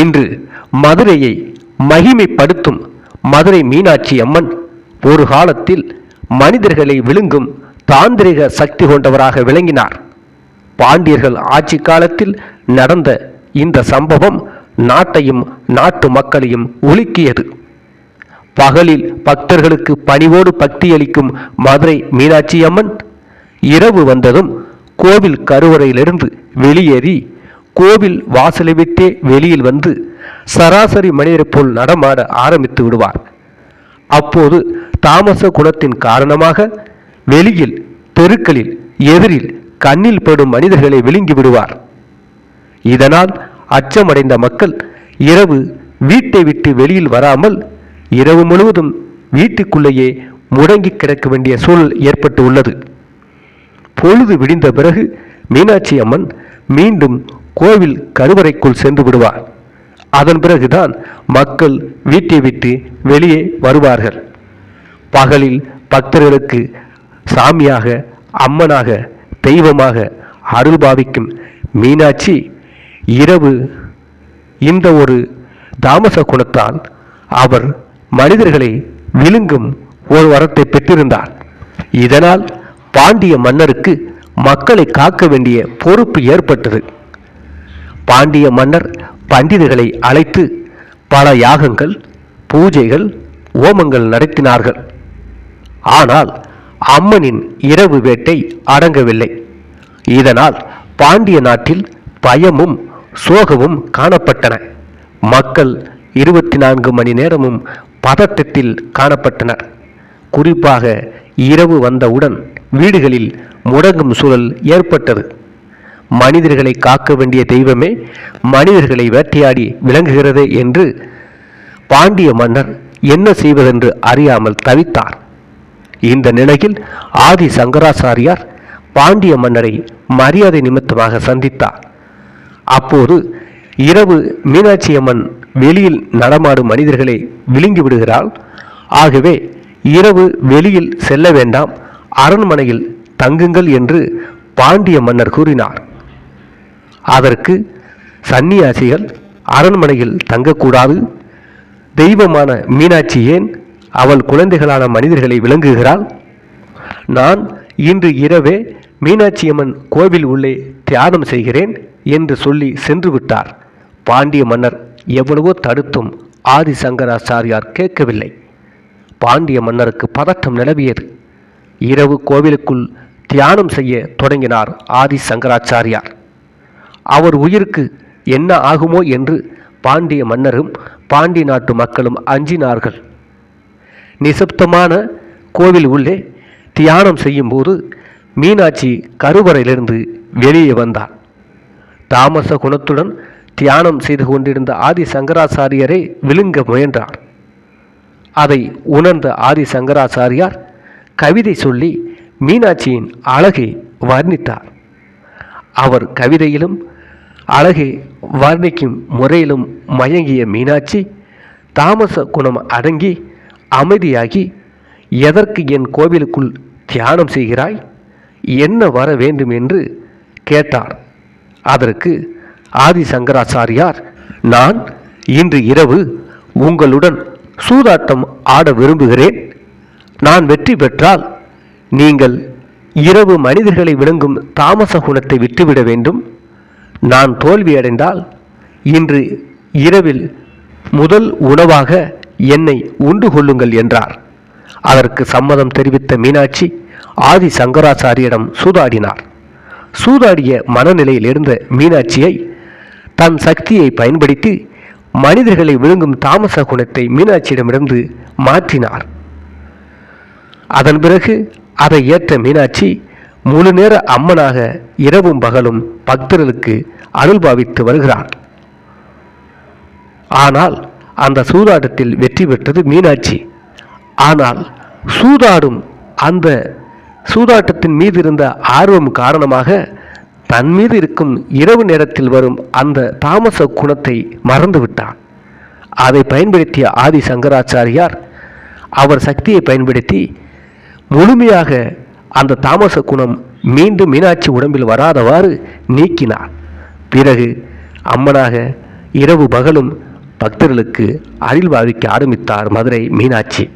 இன்று மதுரையை மகிமைப்படுத்தும் மதுரை மீனாட்சி அம்மன் ஒரு காலத்தில் மனிதர்களை விழுங்கும் தாந்திரிக சக்தி கொண்டவராக விளங்கினார். பாண்டியர்கள் ஆட்சி காலத்தில் நடந்த இந்த சம்பவம் நாட்டையும் நாட்டு மக்களையும் உலுக்கியது. பகலில் பக்தர்களுக்கு பணிவோடு பக்தியளிக்கும் மதுரை மீனாட்சி அம்மன் இரவு வந்ததும் கோவில் கருவறையிலிருந்து வெளியேறி கோவில் வாசலை விட்டே வெளியில் வந்து சராசரி மனிதரைப் போல் நடமாட ஆரம்பித்து விடுவார். அப்போது தாமச குணத்தின் காரணமாக வெளியில் தெருக்களில் எதிரில் கண்ணில் படும் மனிதர்களை விழுங்கி விடுவார். இதனால் அச்சமடைந்த மக்கள் இரவு வீட்டை விட்டு வெளியில் வராமல் இரவு முழுவதும் வீட்டுக்குள்ளேயே முடங்கி கிடக்க வேண்டிய சூழல் ஏற்பட்டு உள்ளது. பொழுது விடிந்த பிறகு மீனாட்சி அம்மன் மீண்டும் கோவில் கருவறைக்குள் சென்று விடுவார். அதன் பிறகுதான் மக்கள் வீட்டை விட்டு வெளியே வருவார்கள். பகலில் பக்தர்களுக்கு சாமியாக அம்மனாக தெய்வமாக அருள் பாவிக்கும் மீனாட்சி இரவு இந்த ஒரு தாமச குணத்தால் அவர் மனிதர்களை விழுங்கும் ஒரு வரத்தை பெற்றிருந்தார். இதனால் பாண்டிய மன்னருக்கு மக்களை காக்க வேண்டிய பொறுப்பு ஏற்பட்டது. பாண்டிய மன்னர் பண்டிதர்களை அழைத்து பல யாகங்கள் பூஜைகள் ஓமங்கள் நடத்தினார்கள். ஆனால் அம்மனின் இரவு வேட்டை அடங்கவில்லை. இதனால் பாண்டிய நாட்டில் பயமும் சோகமும் காணப்பட்டன. மக்கள் இருபத்தி நான்கு மணி நேரமும் பதட்டத்தில் காணப்பட்டனர் குறிப்பாக இரவு வந்தவுடன் வீடுகளில் முடங்கும் சூழல் ஏற்பட்டது. மனிதர்களை காக்க வேண்டிய தெய்வமே மனிதர்களை வேட்டையாடி விளங்குகிறது என்று பாண்டிய மன்னர் என்ன செய்வதென்று அறியாமல் தவித்தார். இந்த நிலையில் ஆதி சங்கராச்சாரியார் பாண்டிய மன்னரை மரியாதை நிமித்தமாக சந்தித்தார். அப்போது இரவு மீனாட்சி அம்மன் வெளியில் நடமாடும் மனிதர்களை விழுங்கி விடுகிறாள். ஆகவே இரவு வெளியில் செல்ல வேண்டாம் அரண்மனையில் தங்குங்கள் என்று பாண்டிய மன்னர் கூறினார். அதற்கு சன்னியாசிகள் அரண்மனையில் தங்கக்கூடாது. தெய்வமான மீனாட்சி ஏன் அவள் குழந்தைகளான மனிதர்களை விளங்குகிறாள்? நான் இன்று இரவே மீனாட்சியம்மன் கோவில் உள்ளே தியானம் செய்கிறேன் என்று சொல்லி சென்று விட்டார். பாண்டிய மன்னர் எவ்வளவோ தடுத்தும் ஆதி சங்கராச்சாரியார் கேட்கவில்லை. பாண்டிய மன்னருக்கு பதட்டம் நிலவியது. இரவு கோவிலுக்குள் தியானம் செய்ய தொடங்கினார் ஆதி சங்கராச்சாரியார். அவர் உயிருக்கு என்ன ஆகுமோ என்று பாண்டிய மன்னரும் பாண்டி நாட்டு மக்களும் அஞ்சினார்கள். நிசப்தமான கோவில் உள்ளே தியானம் செய்யும்போது மீனாட்சி கருவறையிலிருந்து வெளியே வந்தார் தாமச குணத்துடன் தியானம் செய்து கொண்டிருந்த ஆதி சங்கராச்சாரியரை விழுங்க முயன்றார். அதை உணர்ந்த ஆதி சங்கராச்சாரியார் கவிதை சொல்லி மீனாட்சியின் அழகை வர்ணித்தார். அவர் கவிதையிலும் அழகை வர்ணிக்கும் முறையிலும் மயங்கிய மீனாட்சி தாமச குணம் அடங்கி அமைதியாகி எதற்கு என் கோவிலுக்குள் தியானம் செய்கிறாய்? என்ன வர வேண்டும் என்று கேட்டார் அதற்கு ஆதி சங்கராச்சாரியார் நான் இன்று இரவு உங்களுடன் சூதாட்டம் ஆட விரும்புகிறேன். நான் வெற்றி பெற்றால் நீங்கள் இரவு மனிதர்களை விளங்கும் தாமச குணத்தை விட்டுவிட வேண்டும். நான் தோல்வியடைந்தால் இன்று இரவில் முதல் உணவாக என்னை உண்டு கொள்ளுங்கள் என்றார். அதற்கு சம்மதம் தெரிவித்த மீனாட்சி ஆதி சங்கராச்சாரியிடம் சூதாடினார். சூதாடிய மனநிலையில் இருந்த மீனாட்சியை தன் சக்தியை பயன்படுத்தி மனிதர்களை விழுங்கும் தாமச குணத்தை மீனாட்சியிடமிருந்து மாற்றினார். அதன் பிறகு அதை ஏற்ற மீனாட்சி முழு நேர அம்மனாக இரவும் பகலும் பக்தர்களுக்கு அருள் பாவித்து வருகிறார் ஆனால் அந்த சூதாட்டத்தில் வெற்றி பெற்றது மீனாட்சி. ஆனால் சூதாடும் அந்த சூதாட்டத்தின் மீது இருந்த ஆர்வம் காரணமாக தன் மீது இருக்கும் இரவு நேரத்தில் வரும் அந்த தாமச குணத்தை மறந்துவிட்டான் அதை பயன்படுத்திய ஆதி சங்கராச்சாரியார் அவர் சக்தியை பயன்படுத்தி முழுமையாக அந்த தாமச குணம் மீண்டும் மீனாட்சி உடம்பில் வராதவாறு நீக்கினார். பிறகு அம்மனாக இரவு பகலும் பக்தர்களுக்கு அருள் பாவிக்க ஆரம்பித்தார் மதுரை மீனாட்சி.